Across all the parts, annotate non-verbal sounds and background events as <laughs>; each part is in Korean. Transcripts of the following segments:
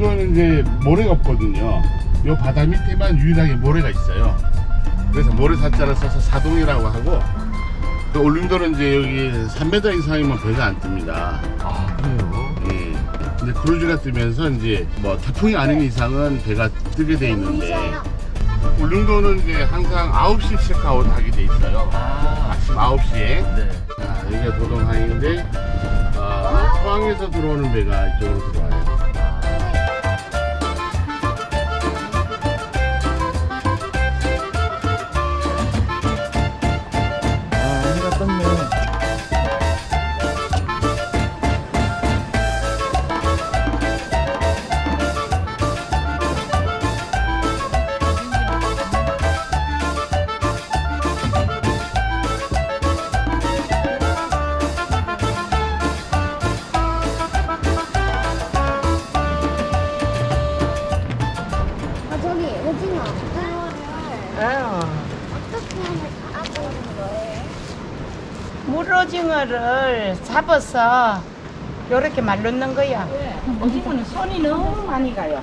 울릉도는 이제 모래가 없거든요. 요 바다 밑에만 유일하게 모래가 있어요. 그래서 모래사자를 써서 사동이라고 하고 그 울릉도는 이제 여기 3m 이상이면 배가 안 뜹니다. 아 그래요? 예. 근데 크루즈가 뜨면서 이제 뭐 태풍이 아닌 이상은 배가 뜨게 돼 있는데 울릉도는 이제 항상 9시 체크아웃 하게 돼 있어요. 아 아침 9시에. 네. 자, 여기가 도동항인데 어, 포항에서 들어오는 배가 이쪽으로 들어와요. 물오징어를 잡아서 요렇게 말놓는 거야. 오징어는 손이 너무 많이 가요.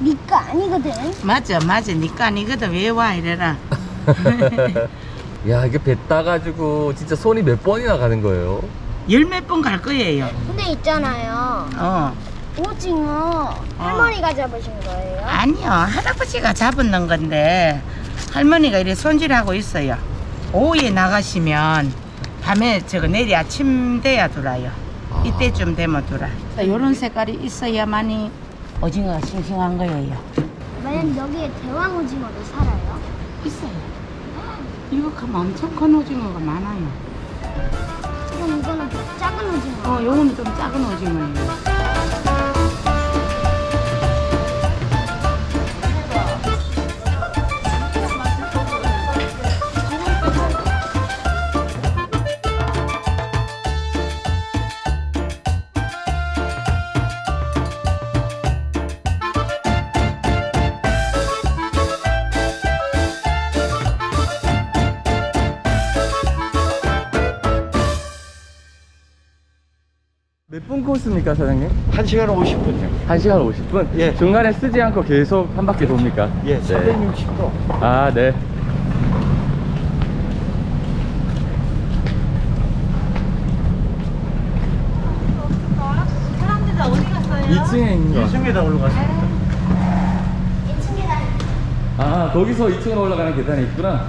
니거 아니거든 맞아, 맞아. 니까 아니거든. 왜 와, 이래라. <laughs> 야 이게 배 따가지고 진짜 손이 몇 번이나 가는 거예요? 열 몇 번 갈 거예요. 근데 있잖아요 어. 오징어 할머니가 잡으신 거예요? 아니요. 할아버지가 잡은 건데, 할머니가 이래 손질하고 있어요. 오후에 나가시면, 밤에 저거 내일 아침 돼야 돌아요. 아. 이때쯤 되면 돌아. 요런 색깔이 있어야만이 오징어가 싱싱한 거예요. 만약 여기에 대왕 오징어도 살아요? 있어요. <gasps> 이거 가면 엄청 큰 오징어가 많아요. 그럼 이거는 작은 오징어 어, 요거는 좀 작은 오징어예요. 몇 분 코스입니까 사장님? 1시간 50분요. 1시간 50분? 예. 중간에 쓰지 않고 계속 한 바퀴 돕니까? 예, 네. 460도. 아 네. 사람들 다 어디 갔어요? 2층에 있는 거. 2층에다 올라갔습니다. 2층에 다아 거기서 2층으로 올라가는 계단이 있구나.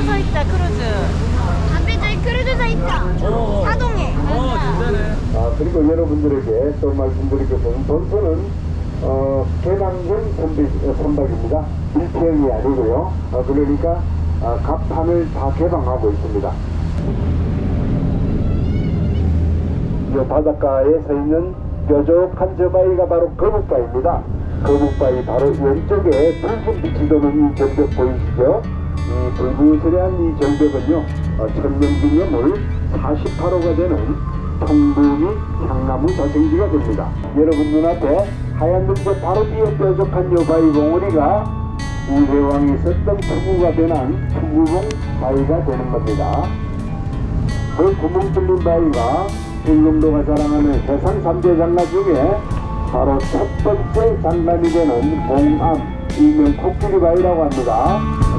크루즈 서 있다, 크루즈. 앞에 저기 크루즈 서 있다 어. 사동에 어 진짜네. 아, 그리고 여러분들에게 또 것은 본선은 어, 개방전 선박, 어, 선박입니다. 일평이 아니고요. 어, 그러니까 아, 갑판을 다 개방하고 있습니다. 이 바닷가에 서 있는 뾰족한 저 바위가 바로 거북바위입니다. 거북바위 바로 왼쪽에 붉은 빛이 도는 이 절벽 보이시죠? 이 불구스레한 이 절벽은요, 어, 천년기념물 48호가 되는 통부미 향나무 자생지가 됩니다. 여러분 눈앞에 하얀 눈빛 바로 뒤에 뾰족한 요 바위 봉우리가 우대왕이 썼던 투구가 변한 투구봉 바위가 되는 겁니다. 그 구멍 뚫린 바위가 울릉도가 자랑하는 해상 3대 장가 중에 바로 첫 번째 장관이 되는 봉암 일명 코끼리 바위라고 합니다.